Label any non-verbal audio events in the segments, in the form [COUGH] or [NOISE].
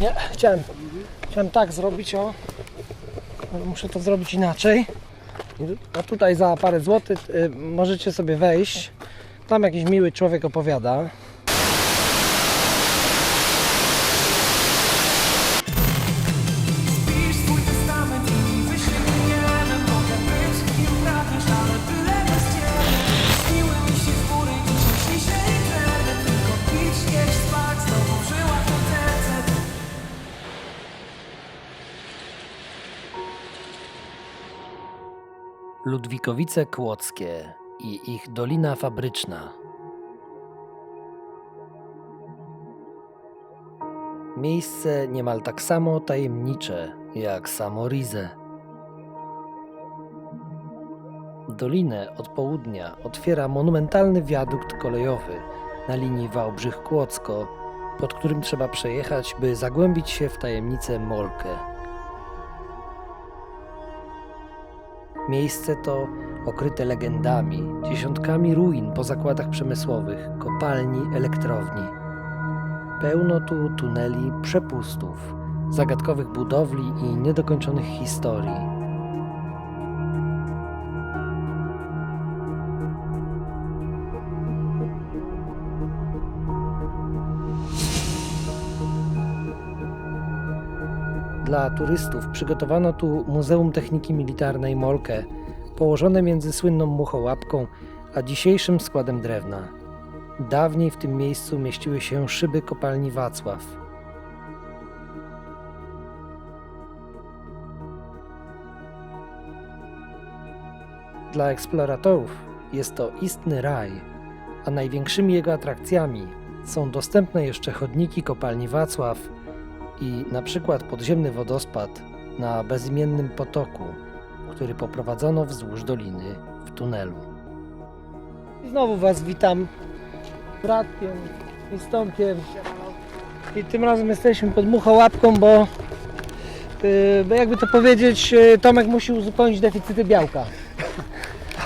Nie, chciałem, chciałem tak zrobić, o. Ale muszę to zrobić inaczej. A tutaj za parę złotych y, możecie sobie wejść. Tam jakiś miły człowiek opowiada. Ludwikowice Kłodzkie i ich Dolina Fabryczna. Miejsce niemal tak samo tajemnicze jak samo Rize. Dolinę od południa otwiera monumentalny wiadukt kolejowy na linii Wałbrzych-Kłodzko, pod którym trzeba przejechać, by zagłębić się w tajemnicę Molkę. Miejsce to okryte legendami, dziesiątkami ruin po zakładach przemysłowych, kopalni, elektrowni. Pełno tu tuneli, przepustów, zagadkowych budowli i niedokończonych historii. Dla turystów przygotowano tu Muzeum Techniki Militarnej Molkę, położone między słynną Muchołapką a dzisiejszym składem drewna. Dawniej w tym miejscu mieściły się szyby kopalni Wacław. Dla eksploratorów jest to istny raj, a największymi jego atrakcjami są dostępne jeszcze chodniki kopalni Wacław i na przykład podziemny wodospad na bezimiennym potoku, który poprowadzono wzdłuż doliny w tunelu. I znowu Was witam bratkiem i stąpiem. I tym razem jesteśmy pod muchołapką, bo, yy, bo jakby to powiedzieć, yy, Tomek musi uzupełnić deficyty białka.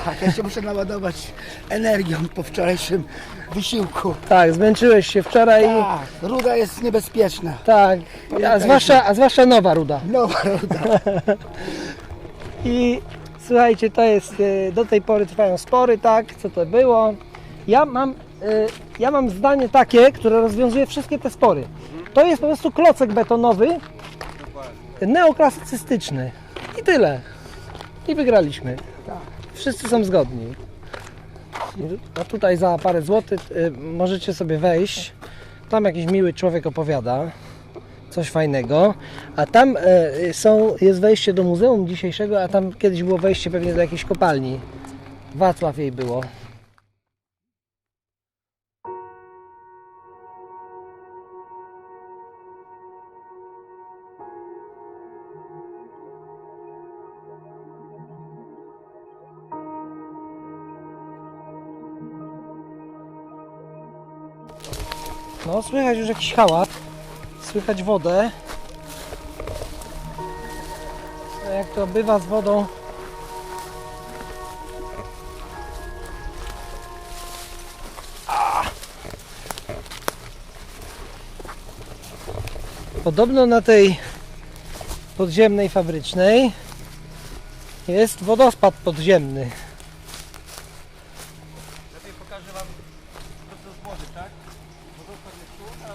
Tak, ja się muszę naładować energią po wczorajszym wysiłku. Tak, zmęczyłeś się wczoraj. Tak, ruda jest niebezpieczna. Tak, a zwłaszcza, a zwłaszcza nowa ruda. Nowa ruda. [LAUGHS] I słuchajcie, to jest, y, do tej pory trwają spory, tak, co to było. Ja mam, y, ja mam zdanie takie, które rozwiązuje wszystkie te spory. To jest po prostu klocek betonowy, neoklasycystyczny. I tyle. I wygraliśmy. Wszyscy są zgodni. A tutaj za parę złotych y, możecie sobie wejść. Tam jakiś miły człowiek opowiada coś fajnego. A tam e, są, jest wejście do muzeum dzisiejszego, a tam kiedyś było wejście pewnie do jakiejś kopalni. Wacław jej było. No, słychać już jakiś hałas. Słychać wodę. Jak to bywa z wodą? Podobno na tej podziemnej fabrycznej jest wodospad podziemny. Lepiej pokażę Wam to co z wody, tak? Wodospad jest tu, a,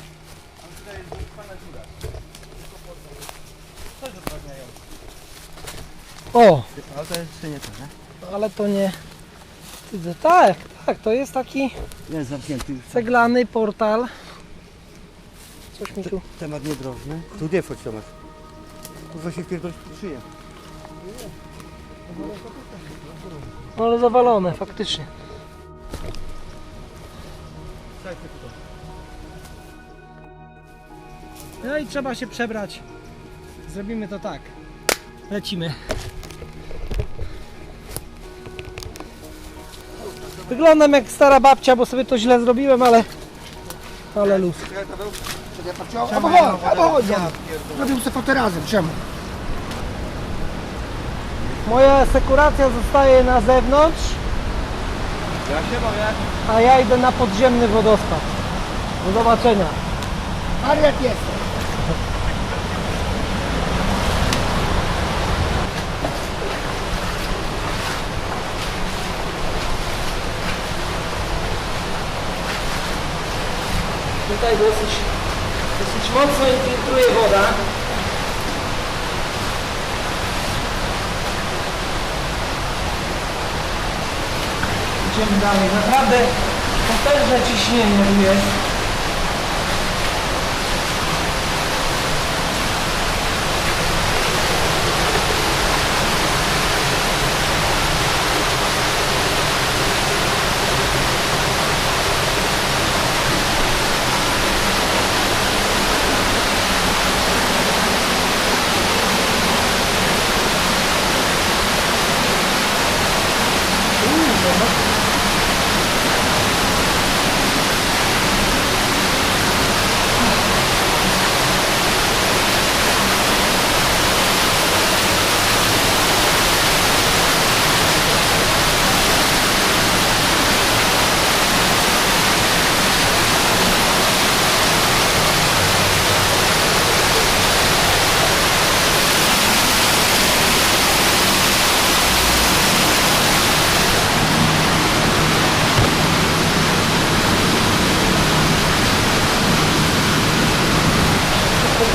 a tutaj jest wyspana dziura. Tylko pod To jest odwadniające. O, Ale to jest jeszcze nie to, nie? ale to nie. Widzę, tak, tak, to jest taki Jest zamknięty już. ceglany portal. Coś mi tu. Temat niedrożny. Tu nie wchodź Tomasz. Tu właśnie wpierdolić pod szyję. No ale zawalone, faktycznie. No i trzeba się przebrać. Zrobimy to tak. Lecimy. Wyglądam jak stara babcia, bo sobie to źle zrobiłem, ale... Ale luz. Albo chodź, albo chodź. Robił sobie fotorazem, czemu? Moja sekuracja zostaje na zewnątrz, Ja się boję. a ja idę na podziemny wodospad. Do zobaczenia. Wariat jest. Tutaj dosyć, dosyć mocno infiltruje woda. Idziemy dalej. Naprawdę potężne ciśnienie tu jest.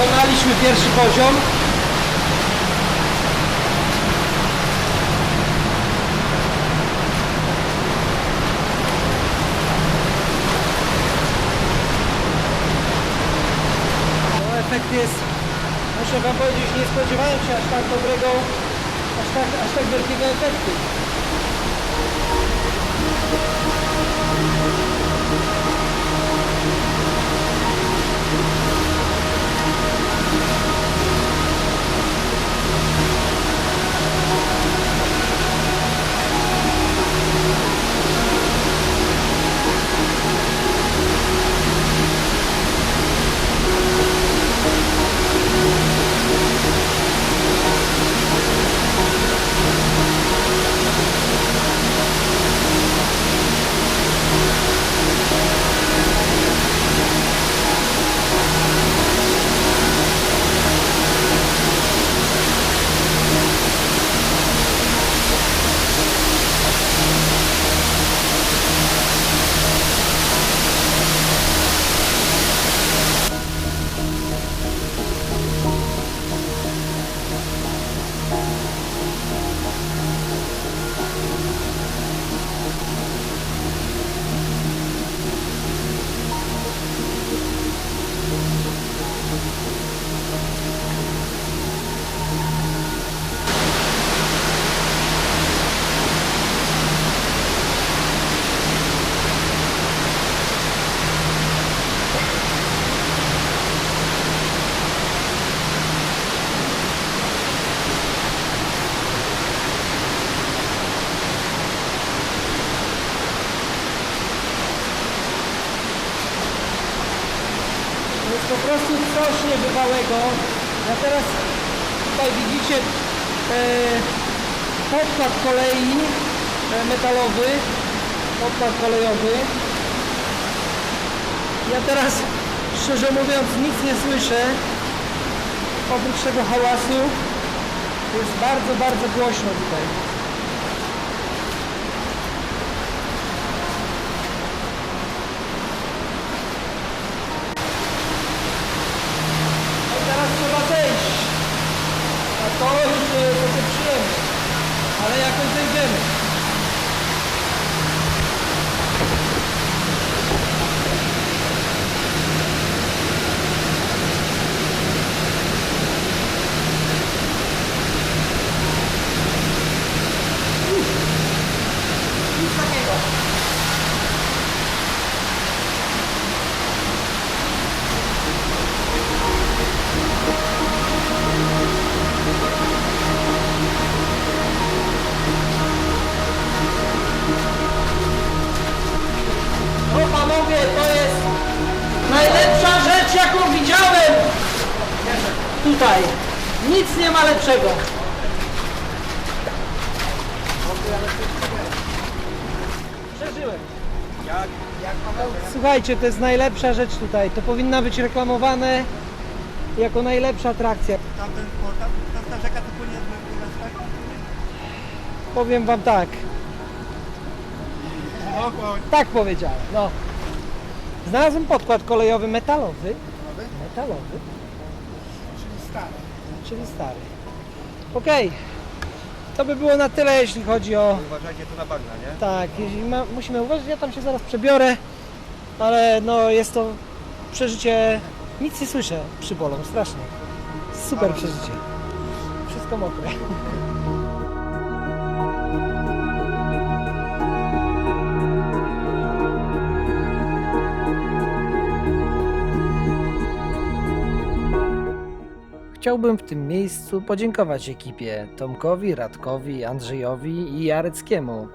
Pokonaliśmy pierwszy poziom. Efekt jest, muszę Wam powiedzieć, nie spodziewałem się aż tak dobrego, aż tak, aż tak wielkiego efektu. Coś niebywałego. Ja teraz tutaj widzicie e, podkład kolei e, metalowy, podkład kolejowy. Ja teraz szczerze mówiąc nic nie słyszę oprócz tego hałasu. Jest bardzo, bardzo głośno tutaj. Tutaj. Nic nie ma lepszego. Przeżyłem. Jak? Jak Słuchajcie, to jest najlepsza rzecz tutaj. To powinna być reklamowane jako najlepsza atrakcja. Tamten, bo tam, tam ta rzeka to płynie z z tego? Powiem wam tak. No. Tak powiedziałem. No. Znalazłem podkład kolejowy metalowy. Metalowy, stary. czyli stary. Okej. To by było na tyle, jeśli chodzi o... Uważajcie tu na bagna, nie? Tak, jeśli ma, musimy uważać, ja tam się zaraz przebiorę, ale no jest to przeżycie... Nic nie słyszę, przybolą, strasznie. Super przeżycie. Wszystko mokre. Chciałbym w tym miejscu podziękować ekipie Tomkowi, Radkowi, Andrzejowi i Jareckiemu,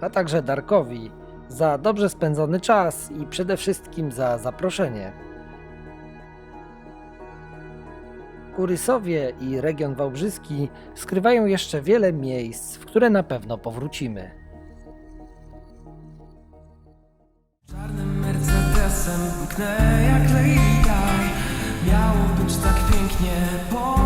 a także Darkowi za dobrze spędzony czas i przede wszystkim za zaproszenie. Kurysowie i region wałbrzyski skrywają jeszcze wiele miejsc, w które na pewno powrócimy. Czarnym Mercedesem mknę jak być tak pięknie,